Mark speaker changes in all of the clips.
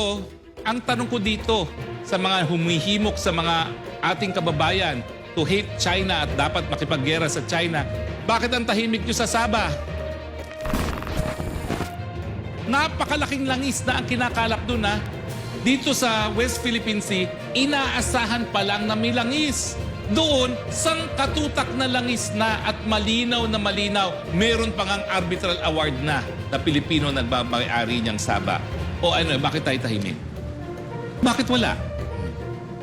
Speaker 1: Pero, ang tanong ko dito sa mga humihimok sa mga ating kababayan to hate China at dapat makipaggera sa China, bakit ang tahimik nyo sa Sabah? Napakalaking langis na ang kinakalap doon ha. Dito sa West Philippine Sea, inaasahan pa lang na may langis. Doon, sang katutak na langis na at malinaw na malinaw, meron pang ang arbitral award na na Pilipino nagmamayari niyang Saba. O ano, bakit tayo tahimik? Bakit wala?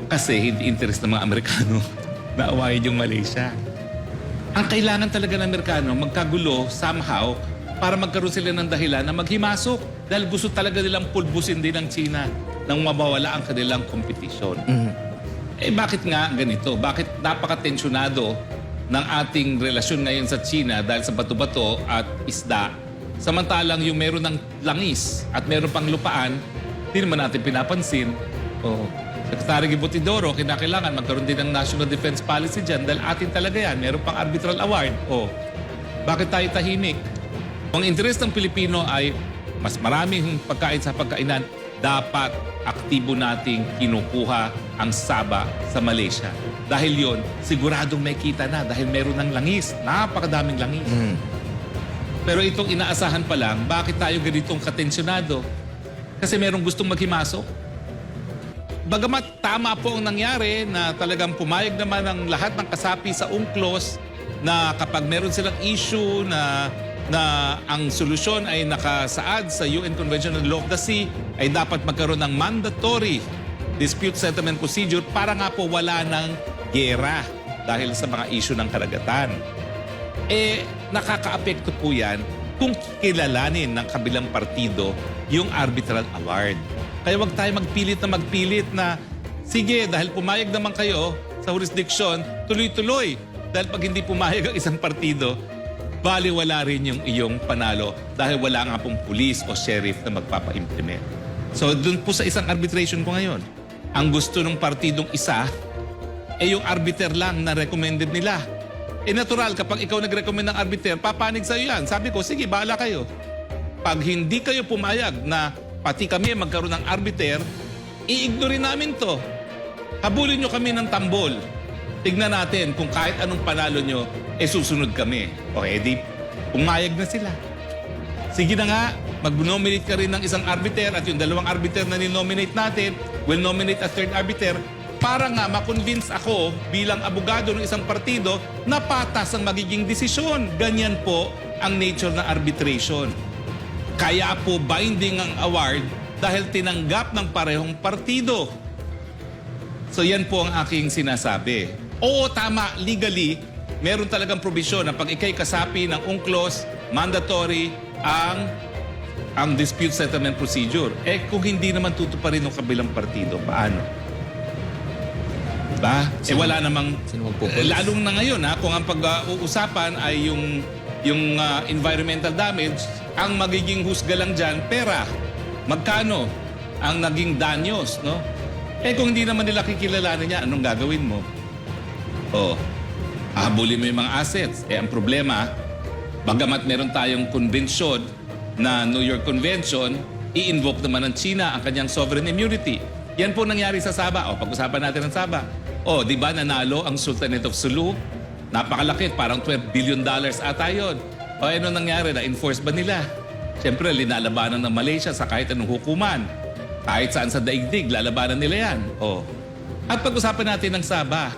Speaker 1: Kasi hindi interest ng mga Amerikano na awayin yung Malaysia. Ang kailangan talaga ng Amerikano, magkagulo somehow para magkaroon sila ng dahilan na maghimasok. Dahil gusto talaga nilang pulbusin din ng China nang mabawala ang kanilang kompetisyon. Eh bakit nga ganito? Bakit napaka-tensyonado ng ating relasyon ngayon sa China dahil sa bato-bato at isda? Samantalang yung meron ng langis at meron pang lupaan, hindi naman natin pinapansin. Oh. Secretary Gibutidoro, kinakailangan magkaroon din ng National Defense Policy dyan dahil atin talaga yan. Meron pang arbitral award. Oh. Bakit tayo tahimik? Ang interest ng Pilipino ay mas maraming pagkain sa pagkainan, dapat aktibo nating kinukuha ang saba sa Malaysia. Dahil yon siguradong may kita na dahil meron ng langis. Napakadaming langis. Pero itong inaasahan pa lang, bakit tayo ganitong katensyonado? Kasi merong gustong maghimasok. Bagamat tama po ang nangyari na talagang pumayag naman ang lahat ng kasapi sa UNCLOS na kapag meron silang issue na na ang solusyon ay nakasaad sa UN Convention on Law of the Sea ay dapat magkaroon ng mandatory dispute settlement procedure para nga po wala ng gera dahil sa mga issue ng karagatan. Eh, nakakaapekto po yan kung kilalanin ng kabilang partido yung arbitral award. Kaya wag tayo magpilit na magpilit na, sige, dahil pumayag naman kayo sa jurisdiction, tuloy-tuloy. Dahil pag hindi pumayag ang isang partido, baliwala rin yung iyong panalo dahil wala nga pong pulis o sheriff na magpapa-implement. So, dun po sa isang arbitration ko ngayon, ang gusto ng partidong isa, eh yung arbiter lang na recommended nila. Eh natural, kapag ikaw nag-recommend ng arbiter, papanig sa'yo yan. Sabi ko, sige, bahala kayo. Pag hindi kayo pumayag na pati kami magkaroon ng arbiter, i-ignore namin to. Habulin nyo kami ng tambol. Tignan natin kung kahit anong panalo nyo, eh susunod kami. Okay, di pumayag na sila. Sige na nga, mag-nominate ka rin ng isang arbiter at yung dalawang arbiter na ninominate natin will nominate a third arbiter para nga makonvince ako bilang abogado ng isang partido na patas ang magiging desisyon. Ganyan po ang nature ng arbitration. Kaya po binding ang award dahil tinanggap ng parehong partido. So yan po ang aking sinasabi. Oo, tama, legally, meron talagang provision na pag ikay kasapi ng UNCLOS, mandatory ang ang dispute settlement procedure. Eh kung hindi naman tutuparin ng kabilang partido, paano? Ba? Eh wala namang
Speaker 2: Sino
Speaker 1: eh, lalong na ngayon ha, kung ang pag-uusapan ay yung yung ah, environmental damage, ang magiging husga lang diyan pera. Magkano ang naging danyos, no? Eh kung hindi naman nila kikilalanin niya, anong gagawin mo? Oh, ahabulin mo yung mga assets. Eh ang problema, bagamat meron tayong convention na New York Convention, i-invoke naman ng China ang kanyang sovereign immunity. Yan po nangyari sa Sabah. O, pag-usapan natin ng Sabah. O, di ba nanalo ang Sultanate of Sulu? Napakalaki, parang 12 billion dollars ata yun. O, ano nangyari? Na-enforce ba nila? Siyempre, linalabanan ng Malaysia sa kahit anong hukuman. Kahit saan sa daigdig, lalabanan nila yan. O. At pag-usapan natin ng Sabah.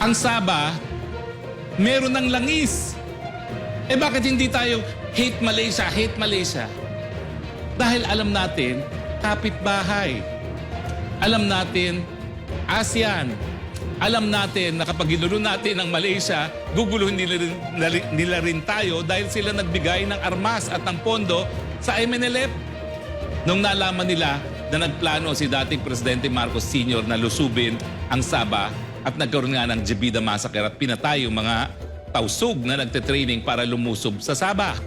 Speaker 1: Ang Sabah, meron ng langis. Eh bakit hindi tayo hate Malaysia, hate Malaysia? Dahil alam natin, kapitbahay. Alam natin, ASEAN. Alam natin na kapag ginulo natin ang Malaysia, guguluhin nila rin, nila- rin tayo dahil sila nagbigay ng armas at ng pondo sa MNLF. Nung nalaman nila na nagplano si dating Presidente Marcos Sr. na lusubin ang Sabah at nagkaroon nga ng Jebida Massacre at pinatay yung mga tausog na nagte-training para lumusob sa Sabah.